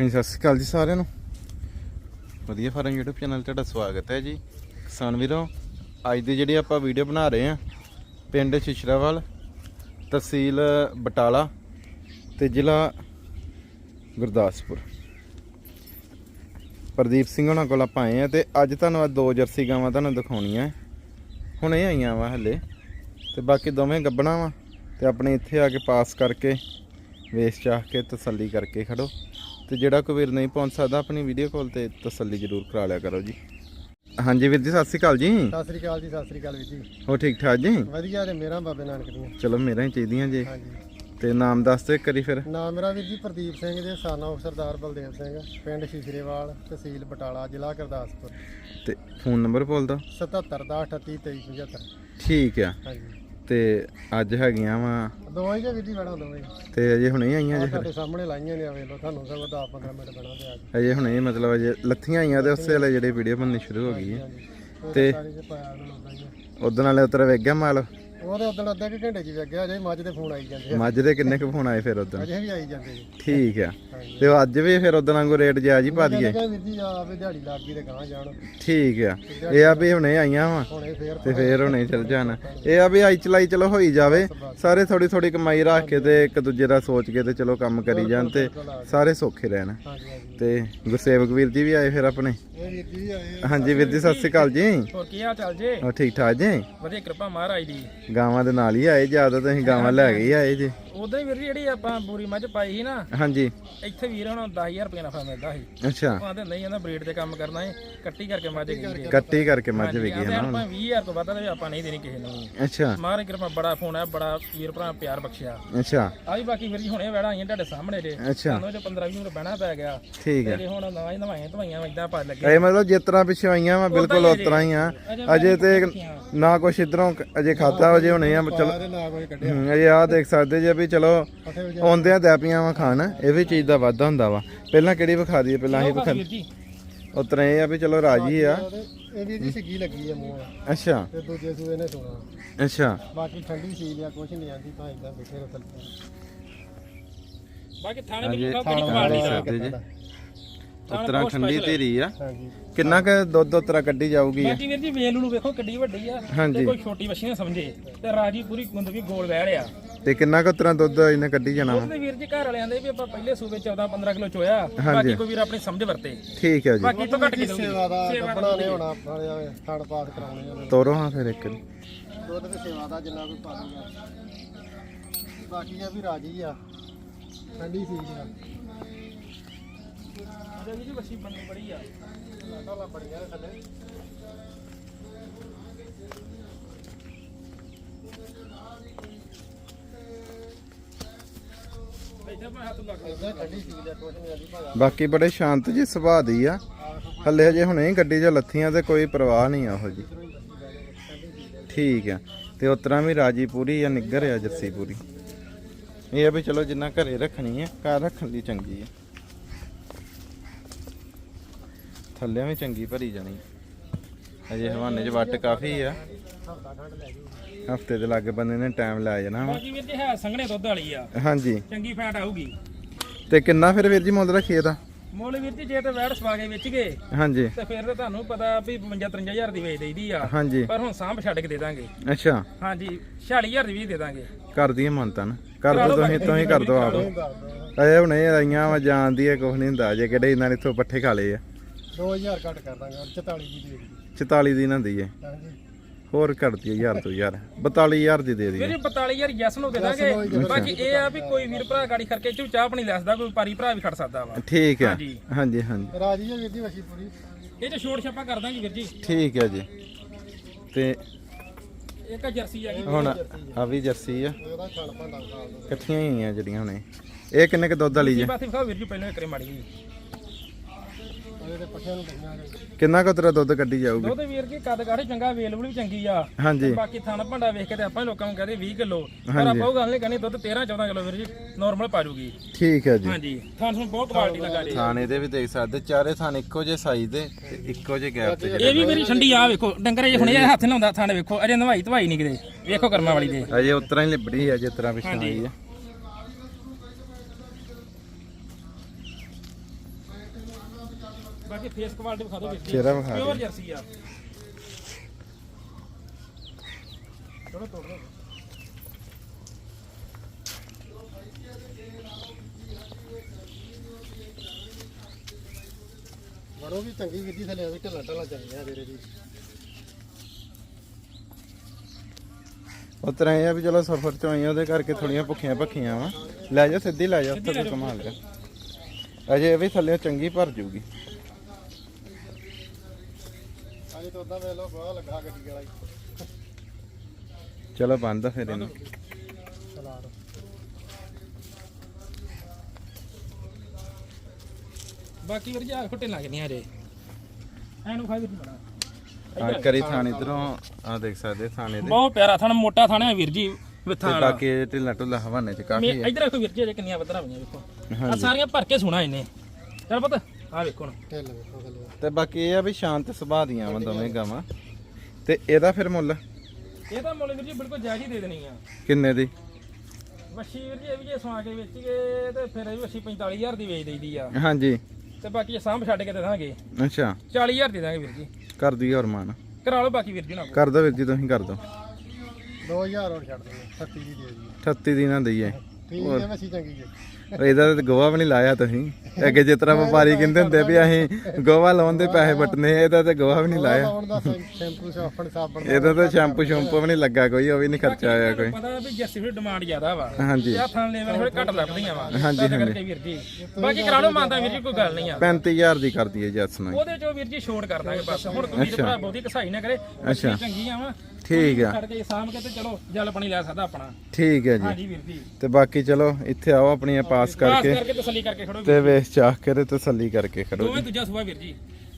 ਹਾਂਜੀ, ਸਤਿ ਸ਼੍ਰੀ ਅਕਾਲ ਜੀ ਸਾਰਿਆਂ ਨੂੰ। ਵਧੀਆ ਫਾਰਮ YouTube ਚੈਨਲ ਤੁਹਾਡਾ ਸਵਾਗਤ ਹੈ ਜੀ। ਕਿਸਾਨ ਵੀਰੋ, ਅੱਜ ਦੀ ਜਿਹੜੀ ਆਪਾਂ ਵੀਡੀਓ ਬਣਾ ਰਹੇ ਹਾਂ, ਪਿੰਡ ਸ਼ਿਸ਼ਰਾਵਾਲ, ਤਹਿਸੀਲ ਬਟਾਲਾ ਤੇ ਜ਼ਿਲ੍ਹਾ ਗੁਰਦਾਸਪੁਰ। ਪ੍ਰਦੀਪ ਸਿੰਘ ਉਹਨਾਂ ਕੋਲ ਆਪਾਂ ਆਏ ਆ ਤੇ ਅੱਜ ਤੁਹਾਨੂੰ ਆਹ ਦੋ ਜਰਸੀ ਗਾਵਾਂ ਤੁਹਾਨੂੰ ਦਿਖਾਉਣੀਆਂ ਹੈ। ਹੁਣ ਇਹ ਆਈਆਂ ਵਾ ਹਲੇ। ਤੇ ਬਾਕੀ ਦੋਵੇਂ ਗੱਬਣਾ ਵਾ ਤੇ ਆਪਣੇ ਇੱਥੇ ਆ ਕੇ ਪਾਸ ਕਰਕੇ, ਵੇਸ ਚਾਹ ਕੇ, ਤਸੱਲੀ ਕਰਕੇ ਖੜੋ। ਤੇ ਜਿਹੜਾ ਕੋਈ ਵੀਰ ਨਹੀਂ ਪਹੁੰਚ ਸਕਦਾ ਆਪਣੀ ਵੀਡੀਓ ਕਾਲ ਤੇ ਤਸੱਲੀ ਜ਼ਰੂਰ ਕਰਾ ਲਿਆ ਕਰੋ ਜੀ। ਹਾਂਜੀ ਵੀਰ ਜੀ ਸਤਿ ਸ਼੍ਰੀ ਅਕਾਲ ਜੀ। ਸਤਿ ਸ੍ਰੀ ਅਕਾਲ ਜੀ ਸਤਿ ਸ੍ਰੀ ਅਕਾਲ ਵੀਰ ਜੀ। ਹੋ ਠੀਕ ਠਾਕ ਜੀ? ਵਧੀਆ ਤੇ ਮੇਰਾ ਬਾਬੇ ਨਾਨਕ ਦੀਆਂ। ਚਲੋ ਮੇਰਾ ਹੀ ਚਾਹੀਦੀਆਂ ਜੀ। ਹਾਂਜੀ। ਤੇ ਨਾਮ ਦੱਸ ਦਿਓ ਇੱਕ ਵਾਰੀ ਫਿਰ। ਨਾਮ ਮੇਰਾ ਵੀਰ ਜੀ ਪ੍ਰਦੀਪ ਸਿੰਘ ਦੇ ਸਾਨਾ ਸਰਦਾਰ ਬਲਦੇਵ ਸਿੰਘ ਪਿੰਡ ਸ਼ੀਸ਼ਰੇਵਾਲ ਤਹਿਸੀਲ ਬਟਾਲਾ ਜ਼ਿਲ੍ਹਾ ਗੁਰਦਾਸਪੁਰ। ਤੇ ਫੋਨ ਨੰਬਰ ਬੋਲ ਦੋ 77 ਦਾ 38 23 75 ਠੀਕ ਆ। ਹਾਂਜੀ। ਤੇ ਅੱਜ ਹੈਗੀਆਂ ਵਾ। ਦੋਵਾਂ ਜੇ ਜੀ ਬਣਾ ਦੋਵੇਂ? ਤੇ ਅਜੇ ਹੁਣੇ ਆਈਆਂ ਜੀ ਤੁਹਾਡੇ ਸਾਹਮਣੇ ਲਾਈਆਂ ਨੇ ਆ ਵੇਖ ਲਓ ਤੁਹਾਨੂੰ ਸਭ 10 15 ਮਿੰਟ ਬਣਾ ਤੇ ਅੱਜ ਅਜੇ ਹੁਣੇ ਮਤਲਬ ਅਜੇ ਲੱਥੀਆਂ ਆਈਆਂ ਤੇ ਉਸੇ ਵੇਲੇ ਜਿਹੜੀ ਵੀਡੀਓ ਬਣਨੀ ਸ਼ੁਰੂ ਹੋ ਗਈ ਹੈ। ਤੇ- ਸਾਰੀ ਪਾਇਆ ਉਦਾਂ ਹੀ ਆ। ਉਦੋਂ ਨਾਲੇ ਉਤਰ ਵੇਖ ਗਿਆ ਮਾਲ। ਉਹਦੇ ਉਦੋਂ ਅੱਧੇ ਕੁ ਘੰਟੇ ਚ ਹੀ ਵੇਗਿਆ ਅਜੇ ਮੱਝ ਦੇ ਫੋਨ ਆਈ ਜਾਂਦੇ ਆ। ਮੱਝ ਦੇ ਕਿੰਨੇ ਕੁ ਫੋਨ ਆਏ ਫਿਰ ਉਦੋਂ ਅਜੇ ਵੀ ਆਈ ਜਾਂਦੇ ਜੀ। ਠੀਕ ਆ। ਤੇ ਉਹ ਅੱਜ ਵੀ ਫਿਰ ਉਦੋਂ ਵਾਂਗੂ ਰੇਟ ਜਾਇਜ਼ ਹੀ ਪਾ ਦਈਏ ਕਹਿੰਦੇ ਵੀਰ ਜੀ ਆ ਵੀ ਦਿਹਾੜੀ ਲੱਗ ਗਈ ਤੇ ਗਾਂ ਜਾਣ। ਠੀਕ ਆ। ਇਹ ਆ ਵੀ ਹੁਣੇ ਆਈਆਂ ਵਾ। ਹੁਣੇ ਫੇਰ ਤੇ ਫੇਰ ਹੁਣੇ ਚੱਲ ਜਾਣ। ਇਹ ਆ ਵੀ ਆਈ ਚਲਾਈ ਚਲੋ ਹੋਈ ਜਾਵੇ। ਸਾਰੇ ਥੋੜੀ ਥੋੜੀ ਕਮਾਈ ਰੱਖ ਕੇ ਤੇ ਇੱਕ ਦੂਜੇ ਦਾ ਸੋਚ ਕੇ ਤੇ ਚਲੋ ਕੰਮ ਕਰੀ ਜਾਣ ਤੇ ਸਾਰੇ ਸੌਖੇ ਰਹਿਣ। ਹਾਂਜੀ ਹਾਂਜੀ। ਤੇ ਗੁਰਸੇਵਕ ਵੀਰ ਜੀ ਵੀ ਆਏ ਫਿਰ ਆਪਣੇ? ਜੀ। ਹਾਂਜੀ ਵੀਰ ਜੀ ਸਤਿ ਸ਼੍ਰੀ ਅਕਾਲ ਜੀ। ਹੋਰ ਕੀ ਹਾਲ ਚਾਲ ਜੇ? ਹੋ ਠੀਕ ਠਾਕ ਜੀ? ਵਧੀਆ ਕਿਰਪਾ ਮਹਾਰਾਜ ਦੀ। ਗਾਵਾਂ ਦੇ ਨਾਲ ਹੀ ਆਏ ਜ਼ਿਆਦਾ ਤੁਸੀਂ ਗਾਵਾਂ ਲੈ ਕੇ ਹੀ ਆਏ ਜੀ। ਉਦੋਂ ਹੀ ਵੀਰ ਜੀ ਜਿਹੜੀ ਆਪਾਂ ਬੂਰੀ ਮੱਝ ਪਾਈ ਸੀ ਨਾ ਹਾਂਜੀ। ਇੱਥੇ ਵੀਰ ਹੁਣ 10000 ਰੁਪਏ ਨਫਾ ਮਿਲਦਾ ਸੀ। ਅੱਛਾ। ਉਹ ਆਂਦੇ ਨਹੀਂ ਆਂਦਾ ਬਰੀਡ ਤੇ ਕੰਮ ਕਰਨਾ ਹੈ ਕੱਟੀ ਕਰਕੇ ਮੱਝ ਗਈ ਕੱਟੀ ਕਰਕੇ ਮੱਝ ਵਿਕੀ ਹੈ ਨਾ ਆਪਾਂ 20000 ਤੋਂ ਵੱਧ ਦੇ ਆਪਾਂ ਨਹੀਂ ਦੇਣੀ ਕਿਸੇ ਨੂੰ। ਅੱਛਾ। ਮਹਾਰਾਜ ਕਿਰਪਾ ਬੜਾ ਫੋਨ ਹੈ ਬੜਾ ਵੀਰ ਭਰਾ ਪਿਆਰ ਬਖਸ਼ਿਆ। ਅੱਛਾ। ਆ ਵੀ ਬਾਕੀ ਵੀਰ ਜੀ ਹੁਣੇ ਵੜਾ ਆਈਆਂ ਤੁਹਾਡੇ ਸਾਹਮਣੇ ਅੱਛਾ। ਸਾਨੂੰ ਜੇ 15 20 ਮਿੰਟ ਬਹਿਣਾ ਪੈ ਗਿਆ। ਠੀਕ ਹੈ ਤੇ ਹੁਣ ਨਵਾਂ ਹੀ ਨਵਾਈਆਂ ਧਵਾਈਆਂ ਇਦਾਂ ਪਾ ਲੱਗੇ। ਇਹ ਮਤਲਬ ਜਿਸ ਤਰ੍ਹਾਂ ਪਿੱਛੇ ਆਈਆਂ ਵਾ ਬਿਲਕੁਲ ਉਸ ਤਰ੍ਹਾਂ ਹੀ ਆ। ਅਜੇ ਤੇ ਨਾ ਕੁਛ ਇਧਰੋਂ ਅਜੇ ਖਾਤਾ ਵਜੇ ਹੋਣੇ ਆ ਚਲੋ। ਇਹ ਆ ਦੇਖ ਸਕਦੇ ਜੇ ਵੀ ਚਲੋ ਪੱਠੇ ਵਿੱਚ ਆਉਂਦਿਆਂ ਦੈਪੀਆਂ ਵਾ ਖਾਣ ਇਹ ਵੀ ਚੀਜ਼ ਦਾ ਵਾਧਾ ਹੁੰਦਾ ਵਾ। ਪਹਿਲਾਂ ਕਿਹੜੀ ਵਿਖਾ ਦਈਏ ਪਹਿਲਾਂ ਹੀ ਵਿਖਾ ਉਤਰਾ ਆ ਵੀ ਚਲੋ ਰਾਜੀ ਆ। ਉਹਦੇ- ਇਹ ਵੀਰ ਜੀ ਸਿੱਗੀ ਲੱਗੀ ਆ ਮੂੰਹ ਅੱਛਾ। ਤੇ ਦੂਜੇ ਸੂਏ ਨੇ ਸੋਣਾ। ਅੱਛਾ। ਬਾਕੀ ਠੰਡੀ ਸੀ ਲਿਆ ਕੁਛ ਨਹੀਂ ਆਂਦੀ ਤਾਂ ਇਦਾਂ ਬੈਠੇ ਰੋ ਥੱਲੇ ਬਾਕੀ ਥਾਣੇ ਹਾਂਜੀ ਵਿੱਚ ਥਾਣਾ ਕੁਆਲਿਟੀ ਦਾ ਸਕਦੇ ਜੀ। ਉਤਰਾ ਠੰਡੀ ਧੀਰੀ ਆ। ਕਿੰਨਾ ਕ ਦੁੱਧ ਉਤਰਾ ਕੱਢੀ ਜਾਊਗੀ? ਬਾਕੀ ਵੀਰ ਜੀ ਵੇਲ ਨੂੰ ਵੇਖੋ ਕਿੱਡੀ ਵੱਡੀ ਆ। ਤੇ ਕੋਈ ਛੋਟੀ ਵੱਛੀ ਨਾ ਸਮਝੇ। ਤੇ ਰਾਜੀ ਪੂਰੀ ਗੁੰਦ ਵੀ ਗੋਲ ਵਹਿ ਰਿਆ ਤੇ ਕਿੰਨਾ ਕ ਉਤਰਾ ਦੁੱਧ ਇਹਨੇ ਕੱਢੀ ਜਾਣਾ ਵਾ? ਉਹਦੇ ਵੀਰ ਜੀ ਘਰ ਵਾਲਿਆਂ ਦੇ ਵੀ ਆਪਾਂ ਪਹਿਲੇ ਸੂਬੇ 14 15 ਕਿਲੋ ਚੋਇਆ। ਬਾਕੀ ਕੋਈ ਵੀਰ ਆਪਣੀ ਸਮਝ ਵਰਤੇ। ਠੀਕ ਹੈ ਜੀ। ਬਾਕੀ ਤੋਂ ਘੱਟ ਕਿਲੋ ਸੇਵਾ ਦਾ ਗੱਬਣਾ ਨੇ ਹੋਣਾ ਨਾਲੇ ਥਣ ਪਾਸ ਕਰਾਉਣੇ ਤੋਰੋ ਹਾਂ ਫਿਰ ਇੱਕ। ਵਾਰੀ। ਦੁੱਧ ਤੇ ਸੇਵਾ ਦਾ ਜਿੰਨਾ ਕੋਈ ਪਾ ਦੂਗਾ ਬਾਕੀ ਆ ਵੀ ਰਾਜੀ ਆ। ਠੰਡੀ ਸੀ ਵੀਰ ਜੀ ਵੱਛੀ ਬੰਨੀ ਬੜੀ ਆ। ਟੋਲਾ ਬੜੀਆਂ ਨੇ ਥੱਲੇ ਇੱਥੇ ਮੈਂ ਹੱਥ ਲੱਗ ਇਦਾਂ ਠੰਡੀ ਸੀ ਲਿਆ ਕੁਛ ਨਹੀਂ ਆਂਦੀ ਭਾਗਾ ਬਾਕੀ ਬੜੇ ਸ਼ਾਂਤ ਜੀ, ਸੁਭਾਅ ਦੀ ਆ। ਹੱਲੇ ਹਜੇ ਹੁਣੇ ਗੱਡੀ 'ਚ ਲੱਥੀਆਂ ਤੇ ਕੋਈ ਪਰਵਾਹ ਨਹੀਂ ਆ ਉਹ ਜੀ। ਠੀਕ ਆ। ਤੇ ਉਤਰਾ ਵੀ ਰਾਜੀ ਪੂਰੀ ਆ ਨਿੱਗਰ ਆ ਜੱਸੀ ਪੂਰੀ ਇਹ ਆ ਵੀ ਚਲੋ ਜਿੰਨਾ ਘਰੇ ਰੱਖਣੀ ਆ, ਘਰ ਰੱਖਣ ਲਈ ਚੰਗੀ ਆ। ਥੱਲੇ ਵੀ ਚੰਗੀ ਭਰੀ ਜਾਣੀ। ਅਜੇ ਹਵਾਨੇ 'ਚ ਵੱਟ ਕਾਫੀ ਆ। ਹਫਤਾ ਦੇ ਲਾਗੇ ਬੰਦੇ ਨੇ ਟਾਈਮ ਲਾਇਆ ਜਾਣਾ ਵਾ। ਬਾਕੀ ਵੀਰ ਜੀ ਹੈ ਸੰਘਣੇ ਦੁੱਧ ਵਾਲੀ ਆ। ਹਾਂਜੀ। ਚੰਗੀ ਫੈਟ ਆਊਗੀ। ਤੇ ਕਿੰਨਾ ਫਿਰ ਵੀਰ ਜੀ ਮੁੱਲ ਰੱਖੀਏ ਦਾ ਮੁੱਲ ਵੀਰ ਜੀ ਜੇ ਤੇ ਵੈੜ ਸਵਾ ਕੇ ਵੇਚ ਗਏ ਹਾਂਜੀ। ਤੇ ਫਿਰ ਤਾਂ ਤੁਹਾਨੂੰ ਪਤਾ ਵੀ 52 53000 ਦੀ ਵੇਚ ਦੇਈਦੀ ਆ। ਹਾਂਜੀ। ਪਰ ਹੁਣ ਸਾਂਭ ਛੱਡ ਕੇ ਦੇ ਦਾਂਗੇ। ਅੱਛਾ। ਹਾਂਜੀ 46000 ਦੀ ਵੀ ਦੇ ਦਾਂਗੇ। ਕਰ ਦਈਏ ਮੰਨਤਾ ਨਾ। ਕਰ ਦੋ ਤੁਸੀਂ ਤੁਸੀਂ ਕਰ ਦੋ ਆਪ। ਅਜੇ ਹੁਣੇ ਆਈਆਂ ਵਾ ਜਾਣਦੀ ਹੈ ਕੁਛ ਨਹੀਂ ਹੁੰਦਾ ਜੇ ਕਿਹੜੇ ਇਹਨਾਂ ਨੇ ਇੱਥੋਂ ਪੱਠੇ ਖਾ ਲਏ ਆ। 2000 ਘੱਟ ਕਰ ਦਾਂਗਾ 44 ਦੀ ਦੇ ਦੇ 44 ਦੀ ਨਾ ਦਈਏ ਹਾਂਜੀ। ਹੋਰ ਕਰਦੀ ਹਜ਼ਾਰ ਤੋਂ ਯਾਰ 42000 ਦੀ ਦੇ ਵੀਰ ਦਈਏ ਜੀ 42000 ਯੈਸ ਨੂੰ ਦੇ ਦਾਂਗੇ। ਬਾਕੀ ਇਹ ਆ ਵੀ ਕੋਈ ਵੀਰ ਭਰਾ ਗਾੜੀ ਕਰਕੇ ਚੂ ਚਾਹ ਪਾਣੀ ਲੈਸਦਾ ਕੋਈ ਪਾਰੀ ਭਰਾ ਵੀ ਖੜ ਸਕਦਾ ਵਾ। ਠੀਕ ਹੈ। ਹਾਂਜੀ। ਹਾਂਜੀ ਹਾਂਜੀ। ਰਾਜੀ ਆ ਵੀਰ ਜੀ ਵਸੀ ਪੂਰੀ। ਇਹ ਤੇ ਛੋਟ ਛਾਪਾ ਕਰ ਦਾਂਗੇ ਵੀਰ ਜੀ। ਠੀਕ ਹੈ ਜੀ। ਤੇ ਇੱਕ ਆ ਜਰਸੀ ਆ ਗਈ। ਹੁਣ ਆ ਵੀ ਜਰਸੀ ਆ। ਉਹਦਾ ਛਣ ਭਾਂਡਾ ਖਾਲ ਦੋ ਇਕੱਠੀਆਂ ਹੀ ਆ ਜਿਹੜੀਆਂ ਹੁਣੇ। ਇਹ ਕਿੰਨੇ ਕ ਦੁੱਧ ਵਾਲੀ ਜੀ? ਜੇ ਬਾਤੀ ਵਿਖਾਓ ਵੀਰ ਜੀ ਪਹਿਲਾਂ ਇੱਕ ਰੇ ਮਾੜੀ ਜੀ ਪੱਠਿਆਂ ਨੂੰ ਕਿੰਨਾ ਕੁ ਤੇਰਾ ਦੁੱਧ ਕੱਢੀ ਜਾਊਗੀ? ਦੁੱਧ ਵੀਰ ਜੀ ਕੱਦ ਕਾਠੇ ਚੰਗਾ ਅਵੇਲੇਬਲ ਵੀ ਚੰਗੀ ਆ। ਹਾਂਜੀ। ਬਾਕੀ ਥਾਣਾ ਭਾਂਡਾ ਵੇਖ ਕੇ ਤੇ ਆਪਾਂ ਹੀ ਲੋਕਾਂ ਨੂੰ ਕਹਦੇ 20 ਕਿਲੋ। ਪਰ ਆਪਾਂ ਉਹ ਗੱਲ ਨਹੀਂ ਕਹਿੰਦੇ ਦੁੱਧ 13 14 ਕਿਲੋ ਵੀਰ ਜੀ ਨਾਰਮਲ ਪਾ ਜੂਗੀ। ਠੀਕ ਹੈ ਜੀ। ਹਾਂਜੀ ਥਾਣ ਨੂੰ ਬਹੁਤ ਕੁਆਲਿਟੀ ਲੱਗਾ ਜੀ ਥਾਣੇ ਦੇ ਵੀ ਦੇਖ ਸਕਦੇ ਚਾਰੇ ਥਾਨ ਇੱਕੋ ਜਿਹੇ ਸਾਈਜ਼ ਦੇ ਤੇ ਇੱਕੋ ਜਿਹੇ ਗੈਪ ਤੇ ਇਹ ਵੀ ਮੇਰੀ ਠੰਡੀ ਆ ਵੇਖੋ ਡੰਗਰ ਜੇ ਹੁਣੇ ਇਹ ਹੱਥ ਲਾਉਂਦਾ ਥਾਣੇ ਵੇਖੋ ਅਜੇ ਨਵਾਈ ਧਵਾਈ ਨਹੀਂ ਕਿਤੇ। ਵੇਖੋ ਕਰਮਾ ਵਾਲੀ ਦੇ। ਅਜੇ ਉਤਰਾ ਹੀ ਲਿਬੜੀ ਆ ਜਿਸ ਤਰ੍ਹਾਂ ਪਿੱਛੇ ਆਈ ਆ। ਬਾਕੀ ਫੇਸ ਕੁਆਲਿਟੀ ਵਿਖਾ ਦਿਓ ਚਿਹਰਾ ਵਿਖਾ ਪਿਓਰ ਦਿਓ। ਜਰਸੀ ਆ। ਚਲੋ ਤੋੜ ਦੋ ਵੜੋ ਵੀ ਚੰਗੀ ਕੀਤੀ ਥੱਲੇ ਵੀ ਢਿੱਲਾ ਢਿੱਲਾ ਚੱਲਿਆ ਤੇਰੇ ਦੀ ਉਹ ਤਰ੍ਹਾਂ ਇਹ ਆ ਵੀ ਚਲੋ ਸਫ਼ਰ ਚੋਂ ਆਈਆਂ ਉਹਦੇ ਕਰਕੇ ਥੋੜੀਆਂ ਭੁੱਖੀਆਂ ਭੱਖੀਆਂ ਵਾ। ਲੈ ਜਾ ਸਿੱਧੀ ਲੈ ਜਾ ਉੱਥੇ ਕੋਈ ਕਮਾਲ ਕਰ। ਅਜੇ ਇਹ ਵੀ ਥੱਲੇ ਚੰਗੀ ਭਰ ਜੂਗੀ। ਅਜੇ ਤਾਂ ਉਦਾਂ ਵੇਖ ਲਓ ਬਹੁਤ ਲੱਗਾ ਗੱਡੀ ਵਾਲਾ ਹੀ ਚਲੋ ਬੰਦ ਆ ਫਿਰ ਇਹਨੂੰ। ਚਲਾ ਦੋ ਬਾਕੀ ਵੀਰ ਜੀ ਆ ਫੁੱਟੇ ਲੱਗਦੀਆਂ ਜੇ ਐਨੂੰ ਖਾਈ ਵੀਰ ਬਣਾ। ਆ ਕਰੀ ਥਾਣ ਇਧਰੋਂ ਆ ਦੇਖ ਸਕਦੇ ਥਾਣੇ ਦੇ। ਬਹੁਤ ਪਿਆਰਾ ਥਣ ਮੋਟਾ ਥਣ ਹੈ ਵੀਰ ਜੀ ਤੇ ਵਿਥਾਂ ਵਾਲਾ। ਬਾਕੀ ਇਹ ਢਿੱਲਾ ਢੁੱਲਾ ਹਵਾਨੇ ਚ ਕਾਫੀ ਹੈ। ਇਧਰ ਦੇਖੋ ਵੀਰ ਜੀ ਅਜੇ ਕਿੰਨੀਆਂ ਬੱਦਰਾਂ ਹੋਈਆਂ ਵੇਖੋ। ਆ ਹਾਂਜੀ। ਸਾਰੀਆਂ ਭਰ ਕੇ ਸੁਣਾ ਇਹਨੇ। ਚੱਲ ਪੁੱਤ। ਆ ਵੇਖੋ ਹੁਣ। ਢਿੱਲ ਵੇਖੋ ਥੱਲੇ ਤੇ ਬਾਕੀ ਇਹ ਆ ਵੀ ਸ਼ਾਂਤ ਸੁਭਾਅ ਦੀਆਂ ਵਾ ਦੋਵੇਂ ਗਾਵਾਂ। ਤੇ ਇਹਦਾ ਫਿਰ ਮੁੱਲ? ਇਹ ਤਾਂ ਮੁੱਲ ਵੀਰ ਜੀ ਬਿਲਕੁਲ ਜਾਇਜ਼ ਹੀ ਦੇ ਦੇਣੀ ਆ। ਕਿੰਨੇ ਦੀ? ਵੱਛੀ ਵੀਰ ਜੀ ਇਹ ਵੀ ਜੇ ਸਵਾ ਕੇ ਵੇਚ ਗਏ ਤੇ ਫਿਰ ਇਹ ਵੀ ਵੱਛੀ 45000 ਦੀ ਵੇਚ ਦਈਦੀ ਆ। ਹਾਂਜੀ। ਤੇ ਬਾਕੀ ਇਹ ਸਾਂਭ ਛੱਡ ਕੇ ਦੇ ਦਾਂਗੇ। ਅੱਛਾ। 40000 ਦੇ ਦਾਂਗੇ ਵੀਰ ਜੀ। ਕਰ ਦਈਏ ਹੋਰ ਮਾਨ ਕਰਾ ਲਓ ਬਾਕੀ ਵੀਰ ਜੀ ਨਾਲ ਕਰ ਦੋ ਵੀਰ ਜੀ ਤੁਸੀਂ ਕਰ ਦੋ 2000 ਹੋਰ ਛੱਡ ਦਿੰਦੇ 36 ਦੀ ਦੇ ਦੀ 38 ਦੀ ਨਾ ਦਈਏ। ਠੀਕ ਹੈ ਮੱਛੀ ਚੰਗੀ ਹੈ ਇਹਦਾ ਤੇ ਗੋਹਾ ਵੀ ਨਹੀਂ ਲਾਇਆ ਤੁਸੀਂ। ਅੱਗੇ ਜਿਸ ਤਰ੍ਹਾਂ ਵਪਾਰੀ ਕਹਿੰਦੇ ਹੁੰਦੇ ਵੀ ਅਸੀਂ ਗੋਹਾ ਲਾਉਣ ਦੇ ਪੈਸੇ ਵਟਨੇ ਇਹਦਾ ਤੇ ਗੋਹਾ ਵੀ ਨਹੀਂ ਲਾਇਆ। ਲਾਉਣ ਦਾ ਸ਼ੈਂਪੂ ਸਾਫਣ ਸਾਬਣ ਇਹਦਾ ਤਾਂ ਸ਼ੈਂਪੂ ਸ਼ੈਂਪੂ ਵੀ ਨਹੀਂ ਲੱਗਾ ਕੋਈ ਉਹ ਵੀ ਨਹੀਂ ਖਰਚਾ ਆਇਆ ਕੋਈ। ਪਤਾ ਵੀ ਜਰਸੀ ਫਿਰ ਡਿਮਾਂਡ ਜ਼ਿਆਦਾ ਵਾ। ਹਾਂਜੀ। ਤੇ ਆ ਥਾਂ ਲੈਵਲ ਥੋੜੇ ਘੱਟ ਲੱਗਦੀਆਂ ਵਾ। ਹਾਂਜੀ, ਤਦ ਕਰਕੇ ਵੀਰ ਜੀ। ਬਾਕੀ ਕਰਾ ਲਓ ਮੰਨਦਾ ਵੀਰ ਜੀ ਕੋਈ ਗੱਲ ਨਹੀਂ ਆ। 35000 ਦੀ ਕਰ ਦਈਏ ਜੱਸ ਨਾਲ। ਉਹਦੇ ਚੋਂ ਵੀਰ ਜੀ ਛੋਟ ਕਰ ਦਾਂਗੇ ਬਸ। ਹੁਣ ਕੋਈ ਵੀਰ ਭਰਾ ਬਹੁਤੀ ਕਸਾਈ ਨਾ ਕਰੇ। ਅੱਛਾ। ਵਾ। ਠੀਕ ਆ। ਛੱਡ ਕੇ ਸਾਂਭ ਕੇ ਤੇ ਚਲੋ ਜਲ ਪਾਣੀ ਲੈ ਸਕਦਾ ਆਪਣਾ। ਠੀਕ ਹੈ ਜੀ। ਹਾਂਜੀ ਵੀਰ ਜੀ। ਤੇ ਬਾਕੀ ਚਲੋ ਇੱਥੇ ਆਓ ਆਪਣੀਆਂ ਪਾਸ ਪਾਸ ਕਰਕੇ ਕਰਕੇ ਤਸੱਲੀ ਕਰਕੇ ਖੜੋ ਵੀਰ ਤੇ ਵੇਖ ਚਾਹ ਕੇ ਤੇ ਤਸੱਲੀ ਕਰਕੇ ਖੜੋ ਦੋਵੇਂ ਦੂਜਾ ਸੁਭਾ ਵੀਰ ਜੀ।